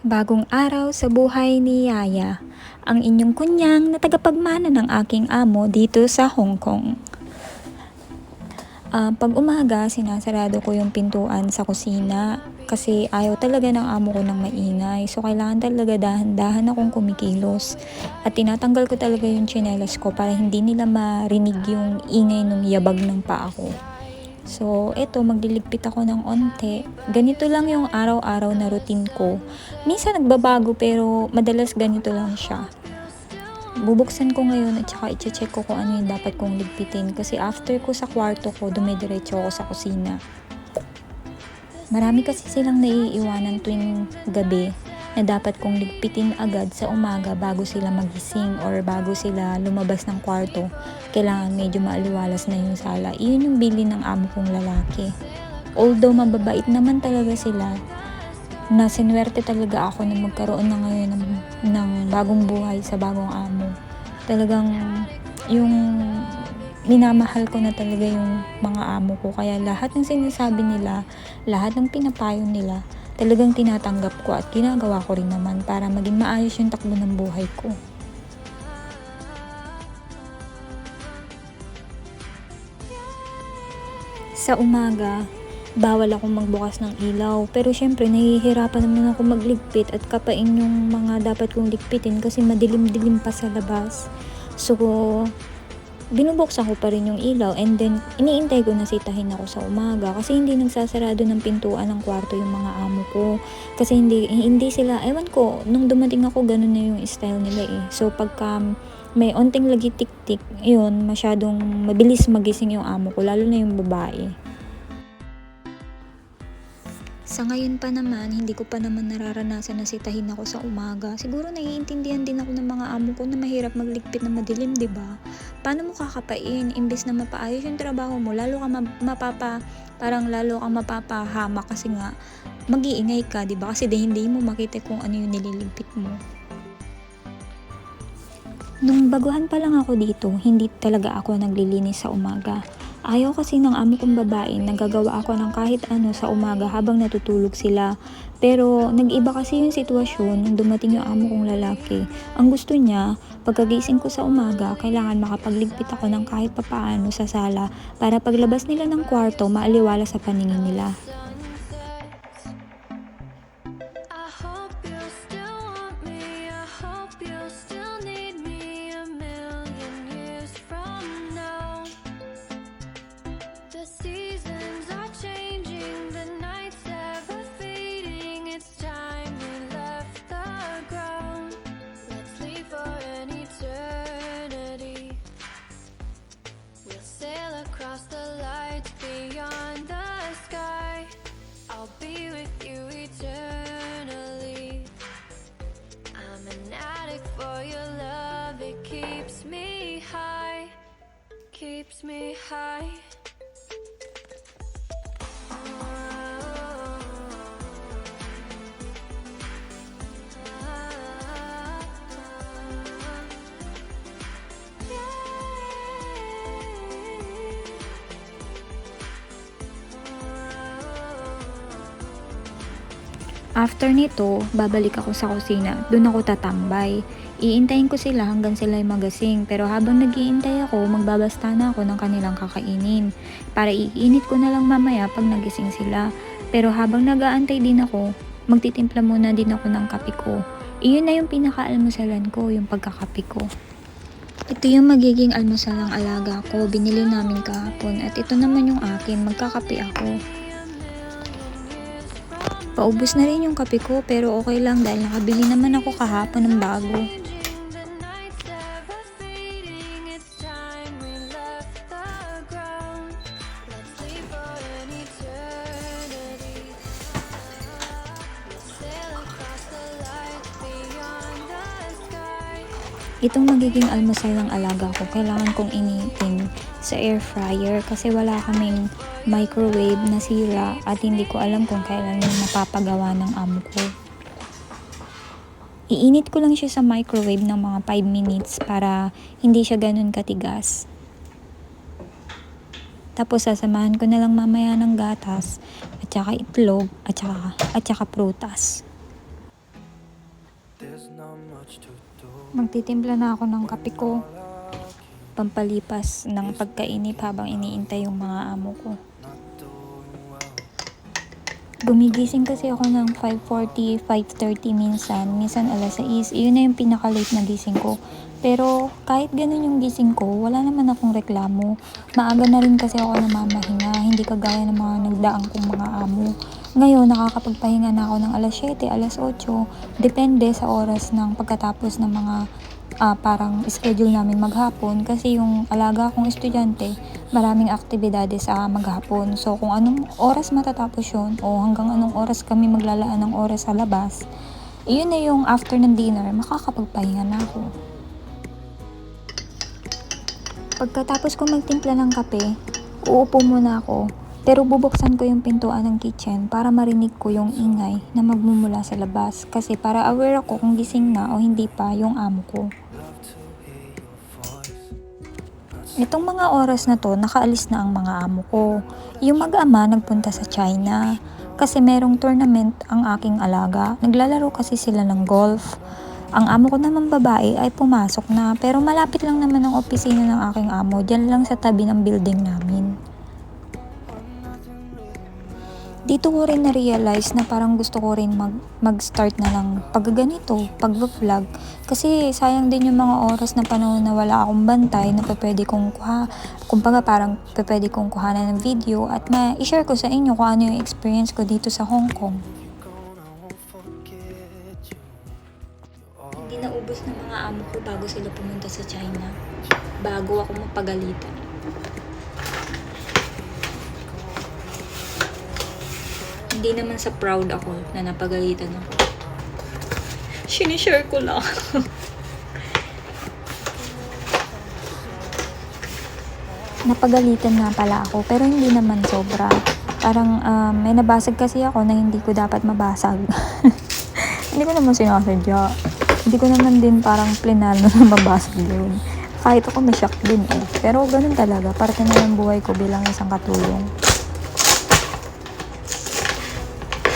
Bagong araw sa buhay ni Yaya, ang inyong kunyang na tagapagmana ng aking amo dito sa Hong Kong. Ah, pag umaga, sinasarado ko yung pintuan sa kusina kasi ayaw talaga ng amo ko ng maingay. So, kailangan talaga dahan-dahan akong kumikilos. At tinatanggal ko talaga yung tsinelas ko para hindi nila marinig yung ingay ng yabag ng paa ko. So, eto, magliligpit ako ng onte. Ganito lang yung araw-araw na routine ko. Minsan nagbabago pero madalas ganito lang siya. Bubuksan ko ngayon at saka i-check ko kung ano yung dapat kong ligpitin kasi after ko sa kwarto ko, dumidiretso ako sa kusina. Marami kasi silang naiiwanan tuwing gabi na dapat kong ligpitin agad sa umaga bago sila magising or bago sila lumabas ng kwarto. Kailangan medyo maaliwalas na yung sala. Iyon yung bili ng amo kong lalaki. Although mababait naman talaga sila, na sinwerte talaga ako na magkaroon na ngayon ng, ng bagong buhay sa bagong amo. Talagang yung minamahal ko na talaga yung mga amo ko. Kaya lahat ng sinasabi nila, lahat ng pinapayo nila, talagang tinatanggap ko at ginagawa ko rin naman para maging maayos yung takbo ng buhay ko. Sa umaga, bawal akong magbukas ng ilaw. Pero syempre, nahihirapan naman ako magligpit at kapain yung mga dapat kong ligpitin kasi madilim-dilim pa sa labas. So, binubuksan ko pa rin yung ilaw and then iniintay ko na sitahin ako sa umaga kasi hindi nagsasarado ng pintuan ng kwarto yung mga amo ko. Kasi hindi hindi sila ewan ko nung dumating ako ganun na yung style nila eh. So pagka may onting lagi tik-tik yun masyadong mabilis magising yung amo ko lalo na yung babae sa ngayon pa naman, hindi ko pa naman nararanasan na sitahin ako sa umaga. Siguro naiintindihan din ako ng mga amo ko na mahirap magligpit na madilim, 'di ba? Paano mo kakapain imbes na mapaayos yung trabaho mo, lalo ka ma- mapapa parang lalo kang mapapahama kasi nga mag-iingay ka, 'di ba? Kasi di, hindi mo makita kung ano yung nililigpit mo. Nung baguhan pa lang ako dito, hindi talaga ako naglilinis sa umaga. Ayaw kasi ng amo kong babae, nagagawa ako ng kahit ano sa umaga habang natutulog sila. Pero nag-iba kasi yung sitwasyon nung dumating yung amo kong lalaki. Ang gusto niya, pagkagising ko sa umaga, kailangan makapagligpit ako ng kahit papaano sa sala para paglabas nila ng kwarto, maaliwala sa paningin nila. Keeps me high. After nito, babalik ako sa kusina. Doon ako tatambay. Iintayin ko sila hanggang sila ay magasing. Pero habang nagiintay ako, magbabasta na ako ng kanilang kakainin. Para iinit ko na lang mamaya pag nagising sila. Pero habang nagaantay din ako, magtitimpla muna din ako ng kape ko. Iyon na yung pinaka-almusalan ko, yung pagkakape ko. Ito yung magiging almusalang alaga ko. Binili namin kahapon. At ito naman yung akin. Magkakape ako. Paubos na rin yung kape ko pero okay lang dahil nakabili naman ako kahapon ng bago. Itong magiging almusal ng alaga ko, kailangan kong initin sa air fryer kasi wala kaming microwave na sira at hindi ko alam kung kailan yung mapapagawa ng amo ko. Iinit ko lang siya sa microwave ng mga 5 minutes para hindi siya ganun katigas. Tapos sasamahan ko na lang mamaya ng gatas at saka itlog at saka, at saka prutas. Magtitimpla na ako ng kape ko. Pampalipas ng pagkainip habang iniintay yung mga amo ko. Gumigising kasi ako ng 5.40, 5.30 minsan. Minsan alas 6. Iyon na yung pinaka-late na gising ko. Pero kahit ganun yung gising ko, wala naman akong reklamo. Maaga na rin kasi ako namamahinga. Hindi kagaya ng mga nagdaang kong mga amo. Ngayon, nakakapagpahinga na ako ng alas 7, alas 8. Depende sa oras ng pagkatapos ng mga ah, parang schedule namin maghapon kasi yung alaga kong estudyante maraming aktibidades sa maghapon so kung anong oras matatapos yun o hanggang anong oras kami maglalaan ng oras sa labas iyon na yung after ng dinner makakapagpahinga na ako pagkatapos ko magtimpla ng kape uupo muna ako pero bubuksan ko yung pintuan ng kitchen para marinig ko yung ingay na magmumula sa labas kasi para aware ako kung gising na o hindi pa yung amo ko. Itong mga oras na to, nakaalis na ang mga amo ko. Yung mag-ama nagpunta sa China kasi merong tournament ang aking alaga. Naglalaro kasi sila ng golf. Ang amo ko naman babae ay pumasok na pero malapit lang naman ang opisina ng aking amo. Diyan lang sa tabi ng building namin. Dito ko rin na-realize na parang gusto ko rin mag, mag-start na lang pagganito, pag-vlog. Kasi sayang din yung mga oras na panahon na wala akong bantay na pwede kong kuha. Kumbaga parang pa pwede kong kuhanan ng video at ma-share ko sa inyo kung ano yung experience ko dito sa Hong Kong. Hindi naubos ng mga amo ko bago sila pumunta sa China. Bago ako mapagalitan. Hindi naman sa proud ako na napagalitan ako. Sinishare ko lang. Napagalitan na pala ako pero hindi naman sobra. Parang um, may nabasag kasi ako na hindi ko dapat mabasag. hindi ko naman sinasadya. Hindi ko naman din parang plinano na mabasag yun. Kahit ako may shock din eh. Pero ganun talaga. Parte na ng buhay ko bilang isang katulong.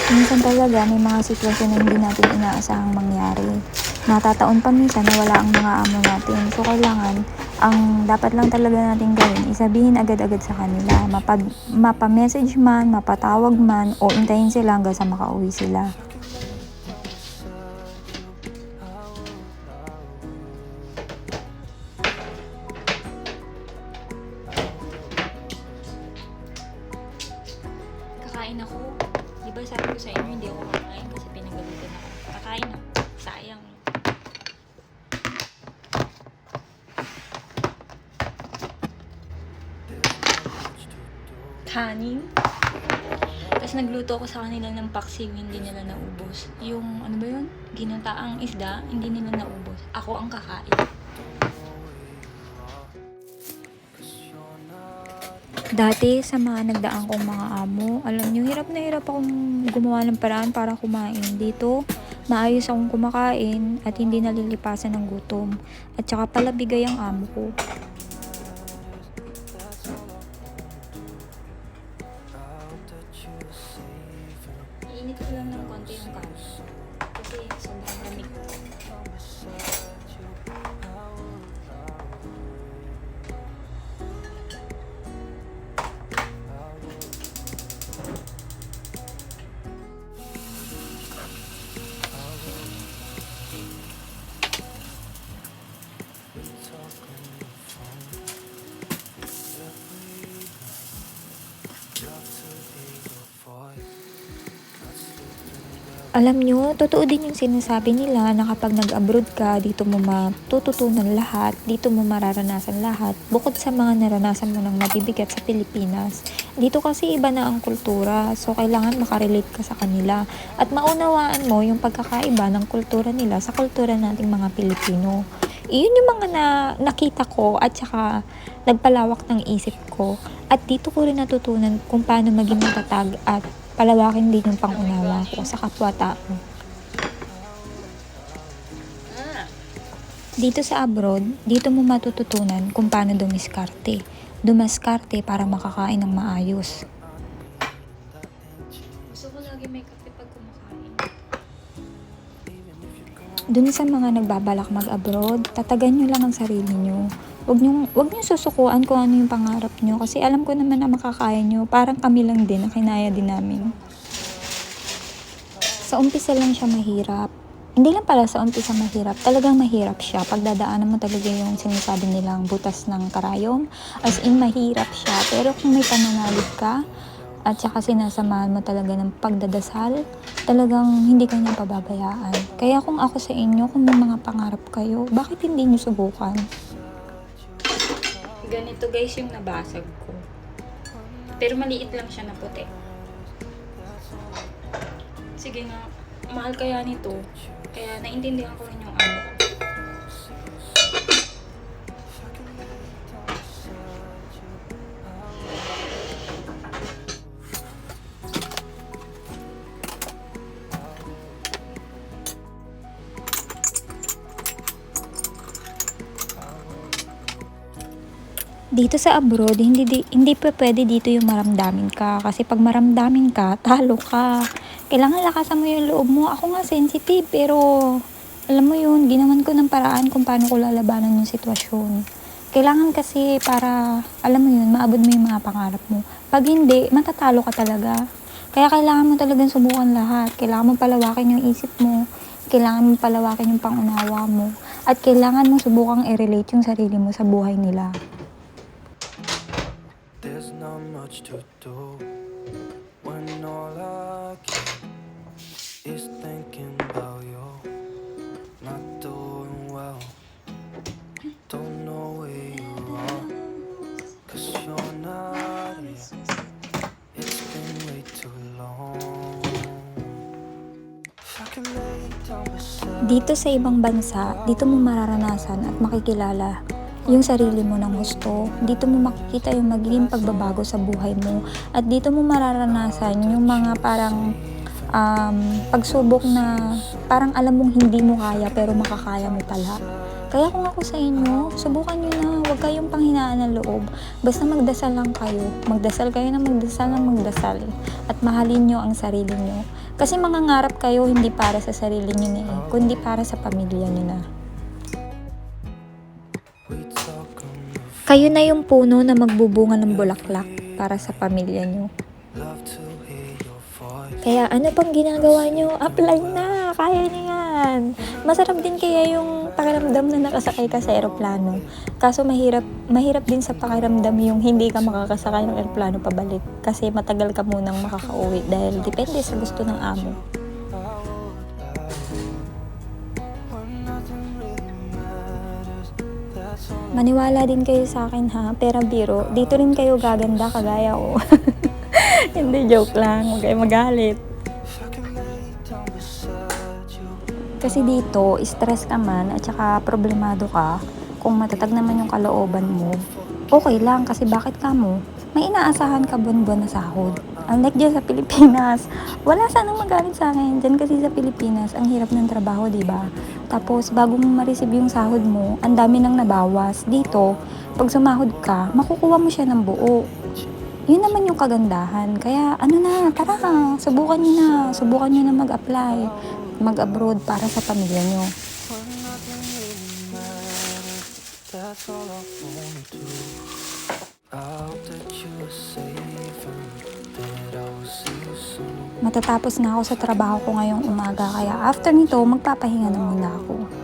Minsan talaga may mga sitwasyon na hindi natin inaasahang mangyari. Natataon pa minsan na wala ang mga amo natin. So kailangan, ang dapat lang talaga natin gawin, isabihin agad-agad sa kanila. Mapag, mapa-message man, mapatawag man, o intayin sila hanggang sa makauwi sila. Nagluto ako sa kanila ng paksiw, hindi nila naubos. Yung, ano ba yun? Ginataang isda, hindi nila naubos. Ako ang kakain. Dati sa mga nagdaan kong mga amo, alam nyo, hirap na hirap akong gumawa ng paraan para kumain. Dito, maayos akong kumakain at hindi nalilipasan ng gutom. At saka pala bigay ang amo ko. Iinit ko lang ng konti yung kanin. Kasi sobrang lamig. Alam nyo, totoo din yung sinasabi nila na kapag nag-abroad ka, dito mo matututunan lahat, dito mo mararanasan lahat, bukod sa mga naranasan mo ng mabibigat sa Pilipinas. Dito kasi iba na ang kultura, so kailangan makarelate ka sa kanila at maunawaan mo yung pagkakaiba ng kultura nila sa kultura nating mga Pilipino. Iyon yung mga na, nakita ko at saka nagpalawak ng isip ko at dito ko rin natutunan kung paano maging matatag at palawakin din yung pangunawa ko sa kapwa-tao. Dito sa abroad, dito mo matututunan kung paano dumiskarte. Dumaskarte para makakain ng maayos. Gusto ko lagi may kape pag kumakain. dun sa mga nagbabalak mag-abroad, tatagan nyo lang ang sarili nyo. Huwag nyo, huwag nyo susukuan kung ano yung pangarap nyo. Kasi alam ko naman na makakaya nyo. Parang kami lang din, na kinaya din namin. Sa umpisa lang siya mahirap. Hindi lang pala sa umpisa mahirap. Talagang mahirap siya. Pagdadaanan mo talaga yung sinasabi nilang butas ng karayom. As in, mahirap siya. Pero kung may pananalig ka, at saka sinasamahan mo talaga ng pagdadasal, talagang hindi ka niya pababayaan. Kaya kung ako sa inyo, kung may mga pangarap kayo, bakit hindi niyo subukan? Ganito guys yung nabasag ko. Pero maliit lang siya na puti. Sige nga, mahal kaya nito. Kaya naintindihan ko rin yung ano. Dito sa abroad, hindi, di- hindi pa pwede dito yung maramdamin ka. Kasi pag maramdamin ka, talo ka. Kailangan lakasan mo yung loob mo. Ako nga sensitive, pero alam mo yun, ginawan ko ng paraan kung paano ko lalabanan yung sitwasyon. Kailangan kasi para, alam mo yun, maabot mo yung mga pangarap mo. Pag hindi, matatalo ka talaga. Kaya kailangan mo talagang subukan lahat. Kailangan mo palawakin yung isip mo. Kailangan mo palawakin yung pangunawa mo. At kailangan mo subukang i-relate yung sarili mo sa buhay nila. Much to do when all I can is thinking about you. Not doing well, don't know where you are, cause you're not here. It's been way too long. Dito sa ibang bansa, dito mo mararanasan at makikilala yung sarili mo ng gusto. Dito mo makikita yung magiging pagbabago sa buhay mo. At dito mo mararanasan yung mga parang um, pagsubok na parang alam mong hindi mo kaya pero makakaya mo pala. Kaya kung ako sa inyo, subukan nyo na. Huwag kayong panghinaan ng loob. Basta magdasal lang kayo. Magdasal kayo na magdasal na magdasal. At mahalin nyo ang sarili nyo. Kasi mangangarap kayo hindi para sa sarili nyo na eh, kundi para sa pamilya nyo na. Kayo na yung puno na magbubunga ng bulaklak para sa pamilya nyo. Kaya ano pang ginagawa nyo? Apply na! Kaya na yan! Masarap din kaya yung pakiramdam na nakasakay ka sa eroplano. Kaso mahirap, mahirap din sa pakiramdam yung hindi ka makakasakay ng eroplano pabalik. Kasi matagal ka munang makakauwi dahil depende sa gusto ng amo. Maniwala din kayo sa akin ha, pera biro, dito rin kayo gaganda kagaya ko. Hindi, joke lang. Huwag kayo magalit. Kasi dito, stress ka man at saka problemado ka, kung matatag naman yung kalooban mo, okay lang kasi bakit ka mo? May inaasahan ka buwan-buwan na sahod. Unlike dyan sa Pilipinas, wala sanang magalit sa akin. Dyan kasi sa Pilipinas, ang hirap ng trabaho, di ba? Tapos, bago mo ma-receive yung sahod mo, ang dami nang nabawas. Dito, pag sumahod ka, makukuha mo siya ng buo. Yun naman yung kagandahan. Kaya ano na, tara, subukan nyo na. Subukan nyo na mag-apply. Mag-abroad para sa pamilya nyo. that's all I do. I hope that you're safe Matatapos na ako sa trabaho ko ngayong umaga. Kaya after nito, magpapahinga na muna ako.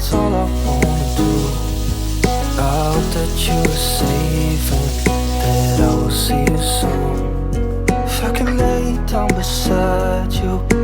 that's all I wanna do. I hope that you're safe and that I will see you soon. If I can lay down beside you